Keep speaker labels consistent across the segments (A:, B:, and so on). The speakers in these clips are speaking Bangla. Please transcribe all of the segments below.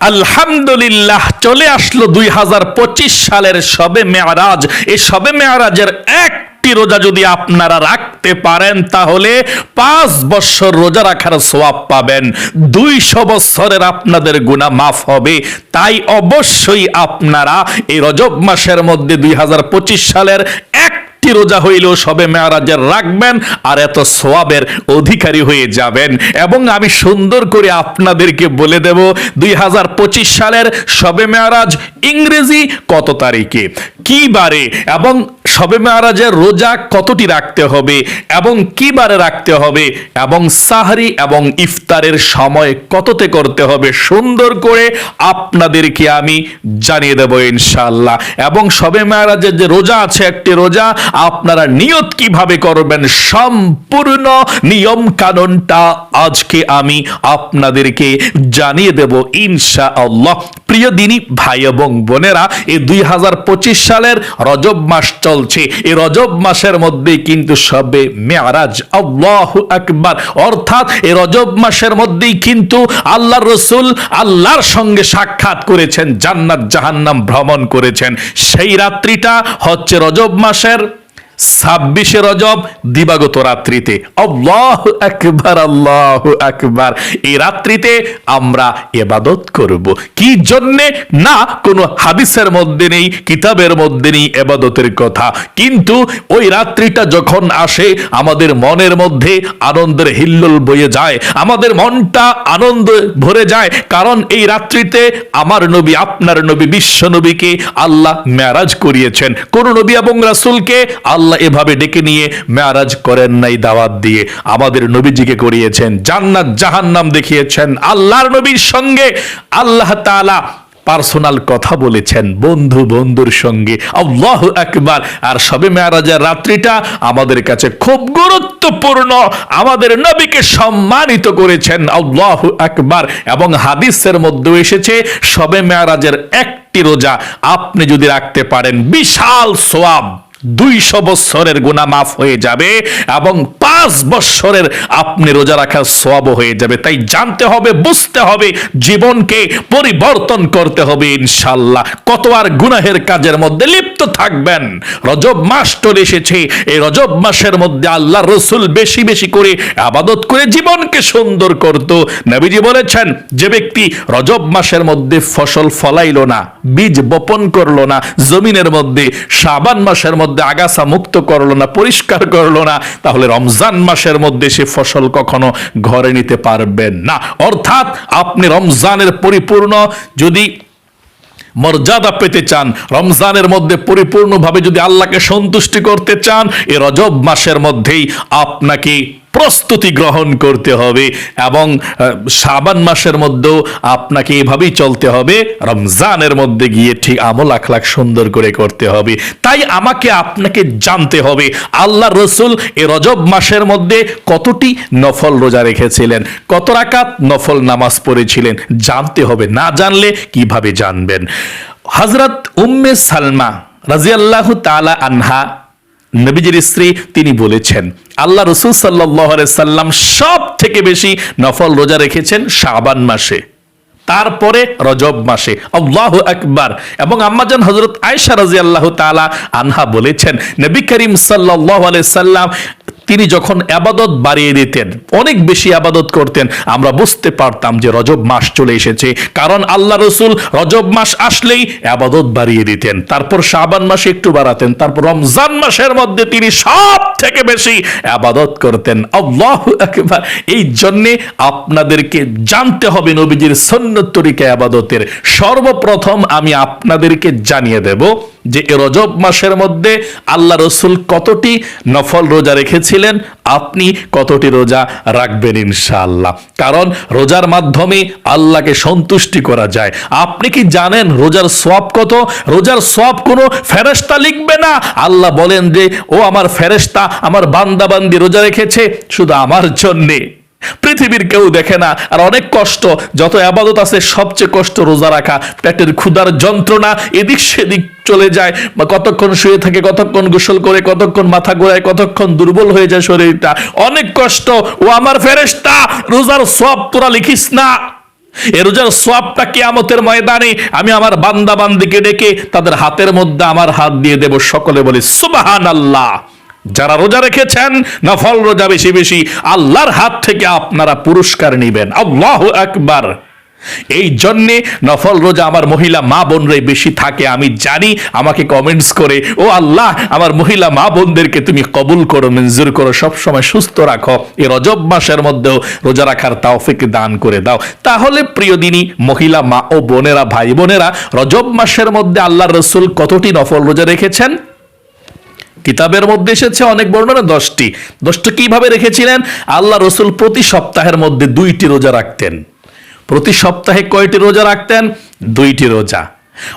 A: আলহামদুলিল্লাহ, চলে আসলো দুই হাজার পঁচিশ সালের সবে মেয়ারাজ। এই সবে মেয়ারাজের একটি রোজা যদি আপনারা রাখতে পারেন, তাহলে পাঁচ বছর রোজা রাখার সোয়াব পাবেন। দুইশো বছরের আপনাদের গুণা মাফ হবে। তাই অবশ্যই আপনারা এই রজব মাসের মধ্যে দুই হাজার পঁচিশ সালের এক একটি রোজা হইলেও সবে মেয়ারাজের রাখবেন আর এত সোয়াবের অধিকারী হয়ে যাবেন। এবং আমি সুন্দর করে আপনাদেরকে বলে দেব, দুই হাজার পঁচিশ সালের সবে মেয়ারাজ ইংরেজি কত তারিখে? কি বারে? এবং সবে মেয়ারাজের রোজা কতটি রাখতে হবে? এবং কি বারে রাখতে হবে? এবং সাহারি এবং ইফতারের সময় কততে করতে হবে? সুন্দর করে আপনাদেরকে আমি জানিয়ে দেব ইনশাল্লাহ এবং সবে মেয়ারাজের যে রোজা আছে, একটি রোজা আপনারা নিয়ত কীভাবে করবেন? সম্পূর্ণ নিয়ম কানুনটা আজকে আমি আপনাদেরকে জানিয়ে দেব ইনশা আল্লাহ প্রিয় দিনী, ভাই এবং বোনেরা, এই দুই হাজার পঁচিশ সালের রজব মাস চলছে। এই রজব মাসের মধ্যে কিন্তু সবে মেয়ারাজ, আল্লাহ আকবার। অর্থাৎ এই রজব মাসের মধ্যেই কিন্তু আল্লাহ রসুল আল্লাহর সঙ্গে সাক্ষাৎ করেছেন, জান্নাত জাহান্নাম ভ্রমণ করেছেন। সেই রাত্রিটা হচ্ছে রজব মাসের ছাব্বিশে রজব দিবাগত রাত্রিতে। আল্লাহ আকবার আল্লাহ আকবার। এই রাত্রিতে আমরা এবাদত করব। কি জন্যে? না, কোনো হাদিসের মধ্যে নেই, কিতাবের মধ্যে নেই এবাদতের কথা। কিন্তু ওই রাত্রিটা যখন আসে, আমাদের মনের মধ্যে আনন্দের হিল্লোল বয়ে যায়, আমাদের মনটা আনন্দ ভরে যায়, কারণ এই রাত্রিতে আমার নবী, আপনার নবী, বিশ্ব নবীকে আল্লাহ ম্যারাজ করিয়েছেন। কোন নবী এবং রাসূলকে আল্লাহ এভাবে ডেকে নিয়ে ম্যারাজ করেন নাই, দাওয়াত দিয়ে। আমাদের নবীজিকে করিয়েছেন, জান্নাত জাহান্নাম দেখিয়েছেন, আল্লাহর নবীর সঙ্গে আল্লাহ তাআলা পার্সোনাল কথা বলেছেন, বন্ধু বন্ধুর সঙ্গে। আল্লাহ একবার আর সবে মেয়ারাজের রাত্রিটা আমাদের কাছে খুব গুরুত্বপূর্ণ। আমাদের নবীকে সম্মানিত করেছেন আল্লাহ একবার এবং হাদিসের মধ্যে এসেছে, সবে মেয়ারাজের একটি রোজা আপনি যদি রাখতে পারেন, বিশাল সোয়াব। দুইশো বৎসরের গুণা মাফ হয়ে যাবে এবং পাঁচ বৎসরের আপনি রোজা রাখার সব হয়ে যাবে। তাই জানতে হবে, বুঝতে হবে, জীবনকে পরিবর্তন করতে হবে ইনশাল্লাহ কত আর গুনাহের কাজের মধ্যে লিপ্ত থাকবেন। রজব মাস চলে এসেছে। এই রজব মাসের মধ্যে আল্লাহ রসুল বেশি বেশি করে আবাদত করে জীবনকে সুন্দর করত। নবীজি বলেছেন, যে ব্যক্তি রজব মাসের মধ্যে ফসল ফলাইলো না, বীজ বপন করল না, জমিনের মধ্যে শাবান মাসের মধ্যে আগাছা মুক্ত করল না, পরিষ্কার করল না, তাহলে রমজান মাসের মধ্যে সে ফসল কখনো ঘরে নিতে পারবেন না। অর্থাৎ আপনি রমজানের পরিপূর্ণ যদি মর্যাদা পেতে চান, রমজানের মধ্যে পরিপূর্ণভাবে যদি আল্লাহকে সন্তুষ্টি করতে চান, এ রজব মাসের মধ্যেই আপনাকে প্রস্তুতি গ্রহণ করতে হবে এবং সাবান মাসের মধ্যেও আপনাকে এভাবেই চলতে হবে, রমজানের মধ্যে গিয়ে ঠিক আমল আখলাখ সুন্দর করে করতে হবে। তাই আমাকে, আপনাকে জানতে হবে, আল্লাহ রসুল এ রজব মাসের মধ্যে কতটি নফল রোজা রেখেছিলেন, কত রাকাত নফল নামাজ পড়েছিলেন, জানতে হবে, না জানলে কীভাবে জানবেন? হজরত উম্মে সালমা রাজিয়াল্লাহ তালা আনহা, নবীজির স্ত্রী, তিনি বলেছেন আল্লাহ রসুল সাল্লাম সব থেকে বেশি নফল রোজা রেখেছেন শাবান মাসে। তারপরে রজব মাসে। আল্লাহ আকবার। এবং আম্মাজান হজরত আয়সা রাজি আল্লাহ তালা আনহা বলেছেন, নবী করিম সাল্লাহ সাল্লাম তিনি যখন আবাদত বাড়িয়ে দিতেন, অনেক বেশি আবাদত করতেন, আমরা বুঝতে পারতাম যে রজব মাস চলে এসেছে। কারণ আল্লাহ রসুল রজব মাস আসলেই আবাদত বাড়িয়ে দিতেন। তারপর শাবান মাসে একটু বাড়াতেন, তারপর রমজান মাসের মধ্যে তিনি সব থেকে বেশি আবাদত করতেন। আল্লাহ একবার এই জন্যে আপনাদেরকে জানতে হবে নবীজির সন্ন্যত তরিকা আবাদতের। সর্বপ্রথম আমি আপনাদেরকে জানিয়ে দেব যে রজব মাসের মধ্যে আল্লাহ রসুল কতটি নফল রোজা রেখেছিলেন আপনি কতটি রোজা রাখবেন ইনশাআল্লাহ? কারণ রোজার মাধ্যমে আল্লাহকে সন্তুষ্টি করা যায়। আপনি কি জানেন রোজার সব কত? রোজার সব কোনো ফেরেস্তা লিখবে না। আল্লাহ বলেন যে, ও আমার ফেরেস্তা আমার বান্দাবান্দি রোজা রেখেছে শুধু আমার জন্যে। পৃথিবীর কেউ দেখে না। আর অনেক কষ্ট, যত আবাদত আছে, সবচেয়ে কষ্ট রোজা রাখা। পেটের ক্ষুধার যন্ত্রণা, এদিক সেদিক চলে যায় বা কতক্ষণ শুয়ে থাকে, কতক্ষণ গোসল করে, কতক্ষণ মাথা ঘোরায়, কতক্ষণ দুর্বল হয়ে যায় শরীরটা, অনেক কষ্ট। ও আমার ফেরেস্তা রোজার সব তোরা লিখিস না। এ রোজার সোয়াবটা কিয়ামতের ময়দানে আমি আমার বান্দা বান্দিকে ডেকে তাদের হাতের মধ্যে আমার হাত দিয়ে দেব। সকলে বলি সুবাহান আল্লাহ যারা রোজা রেখেছেন, নফল রোজা বেশি বেশি, আল্লাহর হাত থেকে আপনারা পুরস্কার নেবেন। আল্লাহ একবার এই জন্যে নফল রোজা আমার মহিলা মা বোনরাই বেশি থাকে, আমি জানি, আমাকে কমেন্টস করে, ও আল্লাহ, আমার মহিলা মা বোনদেরকে তুমি কবুল করো, মঞ্জুর করো, সবসময় সুস্থ রাখো, এ রজব মাসের মধ্যেও রোজা রাখার তাওফিক দান করে দাও। তাহলে প্রিয় দিনী, মহিলা মা ও বোনেরা, ভাই বোনেরা, রজব মাসের মধ্যে আল্লাহ রসুল কতটি নফল রোজা রেখেছেন? কিতাবের মধ্যে এসেছে অনেক বর্ণনা, দশটি। দশটা কীভাবে রেখেছিলেন? আল্লাহ রসুল প্রতি সপ্তাহের মধ্যে দুইটি রোজা রাখতেন। প্রতি সপ্তাহে কয়টি রোজা রাখতেন? দুইটি রোজা।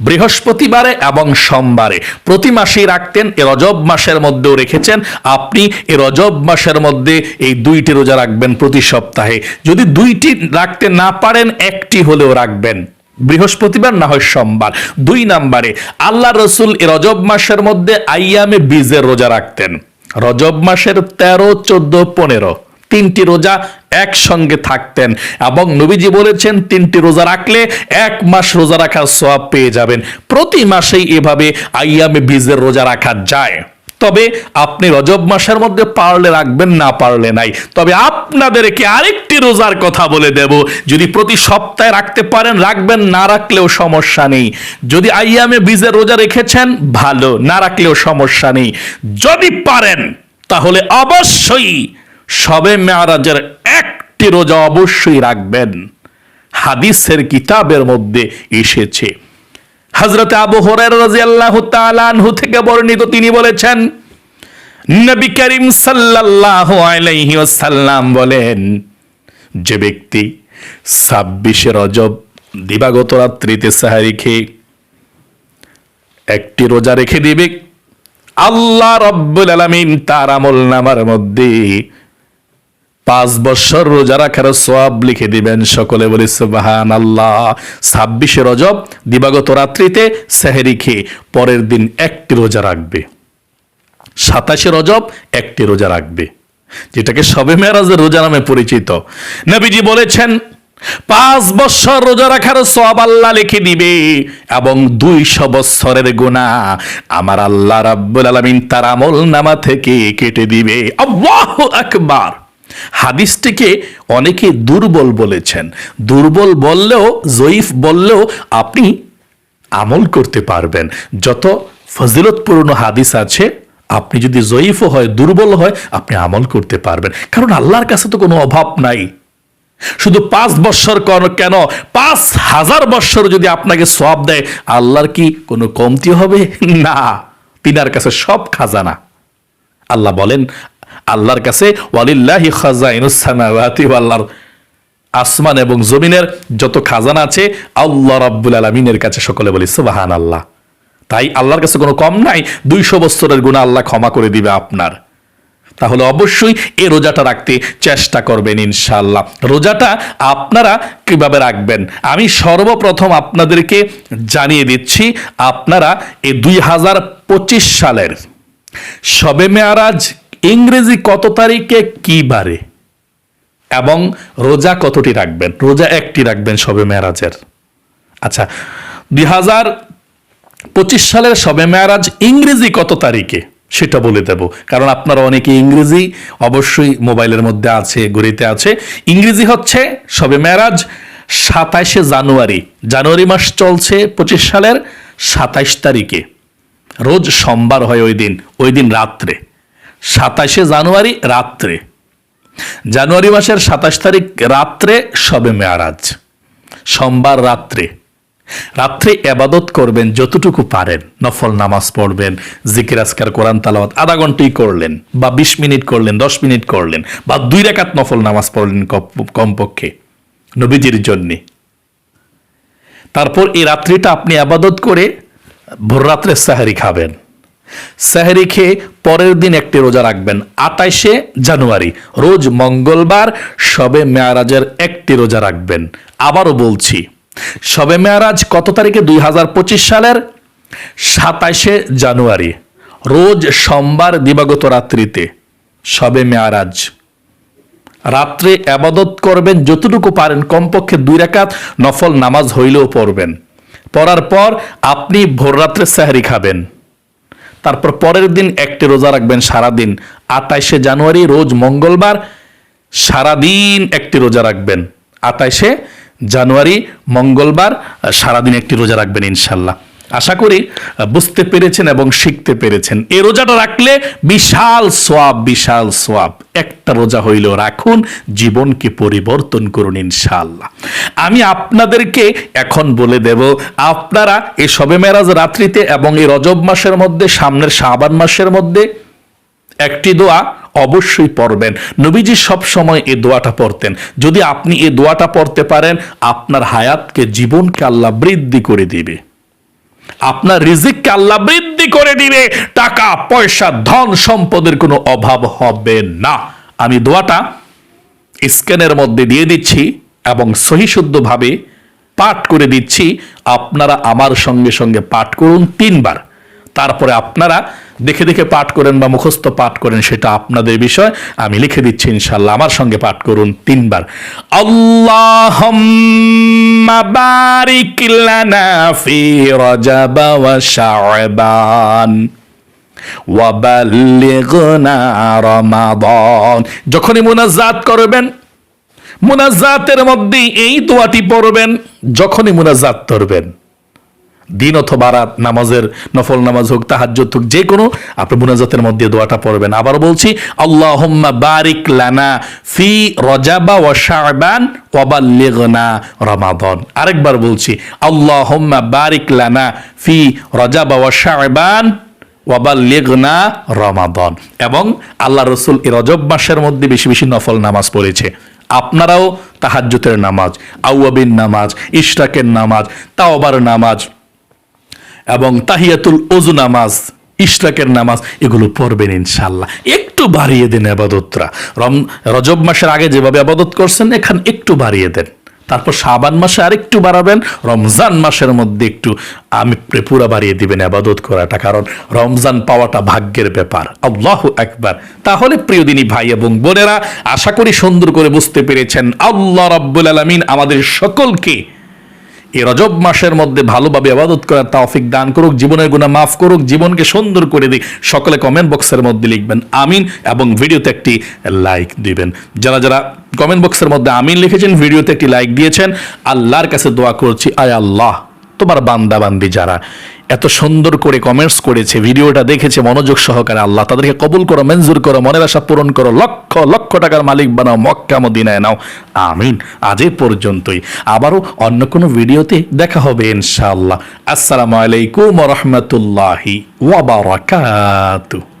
A: বৃহস্পতিবারে এবং সোমবারে। প্রতি মাসেই রাখতেন, এ রজব মাসের মধ্যেও রেখেছেন। আপনি এ রজব মাসের মধ্যে এই দুইটি রোজা রাখবেন প্রতি সপ্তাহে। যদি দুইটি রাখতে না পারেন, একটি হলেও রাখবেন। বৃহস্পতিবার না হয় সোমবার। দুই নাম্বারে, আল্লাহ রসুল এ রজব মাসের মধ্যে আইয়ামে বীজের রোজা রাখতেন। রজব মাসের তেরো, চোদ্দ, পনেরো। তিনটি রোজা একসঙ্গে থাকতেন। এবং নবীজি বলেছেন, তিনটি রোজা রাখলে এক মাস রোজা রাখার সওয়াব পেয়ে যাবেন। প্রতি মাসেই এভাবে আইয়ামে বীজের রোজা রাখা যায়। তবে আপনি রজব মাসের মধ্যে পারলে রাখবেন, না পারলে নাই। তবে আপনাদেরকে আরেকটি রোজার কথা বলে দেব। যদি প্রতি সপ্তাহে রাখতে পারেন, রাখবেন, না রাখলেও সমস্যা নেই। যদি আইয়ামে বীজের রোজা রেখেছেন, ভালো। না রাখলেও সমস্যা নেই। যদি পারেন, তাহলে অবশ্যই সবে মেয়ারাজের একটি রোজা অবশ্যই রাখবেন। হাদিসের কিতাবের মধ্যে এসেছে। হজরত আবু হরার রাদিয়াল্লাহু তাআলা আনহু থেকে বর্ণিত তিনি বলেছেন, নবী করিম সাল্লাল্লাহু আলাইহি বলেন, যে ব্যক্তি ছাব্বিশে রজব দিবাগত রাত্রিতে সাহারি খেয়ে একটি রোজা রেখে দিবে, আল্লাহ রব্বুল আলামিন তার আমল নামার মধ্যে পাঁচ বছর রোজা রাখার সব লিখে দিবেন। সকলে বলি সুবাহান আল্লাহ ছাব্বিশে রজব, দিবাগত রাত্রিতে সেহেরি খেয়ে পরের দিন একটি রোজা রাখবে। সাতাশে রজব, একটি রোজা রাখবে। যেটাকে সবে মেয়ারাজের রোজা নামে পরিচিত। নবীজি বলেছেন, পাঁচ বছর রোজা রাখার সব আল্লাহ লিখে দিবে এবং দুইশো বছরের গুণা আমার আল্লাহ রাব্বুল আলামিন তার আমল নামা থেকে কেটে দিবে। আল্লাহু আকবার। হাদিসটিকে অনেকে দুর্বল বলেছেন। দুর্বল বললেও, জয়ীফ বললেও আপনি আমল করতে পারবেন। যত ফজিলতপূর্ণ হাদিস আছে, আপনি যদি জয়ীফও হয়, দুর্বল হয়, আপনি আমল করতে পারবেন। কারণ আল্লাহর কাছে তো কোনো অভাব নাই। শুধু পাঁচ বৎসর কেন পাঁচ হাজার বৎসর যদি আপনাকে সব দেয়, আল্লাহর কি কোনো কমতি হবে? না। তিনার কাছে সব খাজানা। আল্লাহ বলেন আল্লাহর কাছে, ওয়ালিল্লাহি খাজাইনুস সামাওয়াতি ওয়াল আরদ। আসমান এবং জমিনের যত খাজানা আছে, আল্লাহ রাব্বুল আলামিনের কাছে সকলে বলি সুবাহান আল্লাহ তাই আল্লাহর কাছে কোনো কম নাই, দুইশো বছরের গুণা আল্লাহ ক্ষমা করে দিবে আপনার। তাহলে অবশ্যই এই রোজাটা রাখতে চেষ্টা করবেন ইনশাল্লাহ রোজাটা আপনারা কীভাবে রাখবেন? আমি সর্বপ্রথম আপনাদেরকে জানিয়ে দিচ্ছি, আপনারা এই দুই হাজার পঁচিশ সালের সবে মেয়ারাজ ইংরেজি কত তারিখে কি বারে? এবং রোজা কতটি রাখবেন? রোজা একটি রাখবেন সবে মেয়ারাজের। আচ্ছা দুই হাজার পঁচিশ সালের সবে মেয়ারাজ ইংরেজি কত তারিখে? সেটা বলে দেব। কারণ আপনারা অনেকে ইংরেজি অবশ্যই মোবাইলের মধ্যে আছে ঘড়িতে আছে। ইংরেজি হচ্ছে সবে মেয়ারাজ সাতাইশে জানুয়ারি। জানুয়ারি মাস চলছে পঁচিশ সালের সাতাইশ তারিখে। রোজ সোমবার হয় ওই দিন ওই দিন রাত্রে। সাতাশে জানুয়ারি রাত্রে। জানুয়ারি মাসের সাতাশ তারিখ রাত্রে সবে মেয়ারাজ। সোমবার রাত্রে। রাত্রে এবাদত করবেন যতটুকু পারেন। নফল নামাজ পড়বেন, জিকির, আজকার, কোরআন, তালাওয়াত আধা ঘন্টাই করলেন বা বিশ মিনিট করলেন, দশ মিনিট করলেন বা দুই রেখাত নফল নামাজ পড়লেন কম- কমপক্ষে নবীজির জন্যে। তারপর এই রাত্রিটা আপনি আবাদত করে ভোর রাত্রে সাহারি খাবেন। সাহারি খেয়ে পরের দিন একটি রোজা রাখবেন। আটাইশে জানুয়ারি, রোজ মঙ্গলবার সবে মেয়ারাজের একটি রোজা রাখবেন। আবারও বলছি সবে মেয়ারাজ কত তারিখে? দুই হাজার পঁচিশ সালের সাতাইশে জানুয়ারি, রোজ সোমবার দিবাগত রাত্রিতে সবে মেয়ারাজ। রাত্রে আবাদত করবেন, যতটুকু পারেন, কমপক্ষে দুই রাকাত নফল নামাজ হইলেও পড়বেন। পড়ার পর আপনি ভোর রাত্রে সাহারি খাবেন। তারপর পরের দিন একটি রোজা রাখবেন সারাদিন। আটাইশে জানুয়ারি, রোজ মঙ্গলবার, সারাদিন একটি রোজা রাখবেন। আটাইশে জানুয়ারি, মঙ্গলবার, সারাদিন একটি রোজা রাখবেন ইনশাল্লাহ। আশা করি বুঝতে পেরেছেন এবং শিখতে পেরেছেন। এই রোজাটা রাখলে বিশাল সোয়াব বিশাল সোয়াব। একটা রোজা হইলেও রাখুন, জীবনকে পরিবর্তন করুন ইনশাআল্লাহ। আমি আপনাদেরকে এখন বলে দেব, আপনারা এই সবে মেরাজ রাত্রিতে এবং এই রজব মাসের মধ্যে, সামনের শাবান মাসের মধ্যে একটি দোয়া অবশ্যই পড়বেন। নবীজি সব সময় এই দোয়াটা পড়তেন। যদি আপনি এই দোয়াটা পড়তে পারেন, আপনার হায়াতকে, জীবনকে আল্লাহ বৃদ্ধি করে দিবে। আপনার রিজিককে আল্লাহ বৃদ্ধি করে দিবে, টাকা, পয়সা, ধন সম্পদের কোনো অভাব হবে না। আমি দোয়াটা স্ক্যানের মধ্যে দিয়ে দিচ্ছি এবং সহিশুদ্ধভাবে পাঠ করে দিচ্ছি। আপনারা আমার সঙ্গে সঙ্গে পাঠ করুন তিনবার। তারপরে আপনারা দেখে দেখে পাঠ করেন বা মুখস্থ পাঠ করেন, সেটা আপনাদের বিষয়। আমি লিখে দিচ্ছি ইনশাল্লাহ আমার সঙ্গে পাঠ করুন তিনবার। আল্লাহ বারিক লানা ফি রজব ওয়া শাবান ওয়াবাল্লিগনা রমাদান যখনই মুনাজাত করবেন, মুনাজাতের মধ্যে এই দোয়াটি পড়বেন, যখনই মুনাজাত করবেন। দিন অথবা রাত, নামাজের নফল নামাজ হোক, তাহাজ্জুদ হোক, যে কোনো, আপনি মুনাজাতের মধ্যে দোয়াটা পড়বেন। আবার বলছি, আল্লাহুম্মা বারিক লানা ফি রজাবা ওয়া শাবান ওয়া বাল্লিগনা রমাদান। আরেকবার বলছি, আল্লাহুম্মা বারিক লানা ফি রজাবা ওয়া শাবান ওয়াবাল্লিগনা রমাদন। এবং আল্লাহ রসুল এই রজব মাসের মধ্যে বেশি বেশি নফল নামাজ পড়েছে। আপনারাও তাহাজ্জুতের নামাজ, আউয়াবিন নামাজ, ইশরাকের নামাজ, তাওবার নামাজ এবং তাহিয়াতুল ওজু নামাজ, ইশরাকের নামাজ, এগুলো পড়বেন ইনশাল্লাহ একটু বাড়িয়ে দেন আবাদতরা। রম, রজব মাসের আগে যেভাবে আবাদত করছেন, এখান একটু বাড়িয়ে দেন। তারপর শাবান মাসে আরেকটু বাড়াবেন, রমজান মাসের মধ্যে একটু, আমি পুরা বাড়িয়ে দিবেন আবাদত করাটা। কারণ রমজান পাওয়াটা ভাগ্যের ব্যাপার। আল্লাহ একবার তাহলে প্রিয় দিনী ভাই এবং বোনেরা, আশা করি সুন্দর করে বুঝতে পেরেছেন, আল্লাহ রাব্বুল আলামিন আমাদের সকলকে এই রজব মাসের মধ্যে ভালোভাবে আবাদত করার তাওফিক দান করুক, জীবনের গুণা মাফ করুক, জীবনকে সুন্দর করে দিক। সকলে কমেন্ট বক্সের মধ্যে লিখবেন, আমিন, এবং ভিডিওতে একটি লাইক দিবেন। যারা যারা কমেন্ট বক্সের মধ্যে আমিন লিখেছেন, ভিডিওতে একটি লাইক দিয়েছেন, আল্লাহর কাছে দোয়া করছি, আয় আল্লাহ। তোমার বান্দা বান্দি যারা। এত সুন্দর করে কমেন্টস করেছে, ভিডিওটা দেখেছে, মনোযোগ সহকারে আল্লাহ তাদেরকে কবুল করো, মঞ্জুর করো, মনের আশা পূরণ করো, লক্ষ লক্ষ টাকার মালিক বানাও, মক্কা, মদিনায় নাও। আমিন। আজ পর্যন্তই। আবারও অন্য কোনো ভিডিওতে দেখা হবে ইনশাআল্লাহ। আসসালামু আলাইকুম রহমতুল্লাহি ওয়াবারাকাতুহু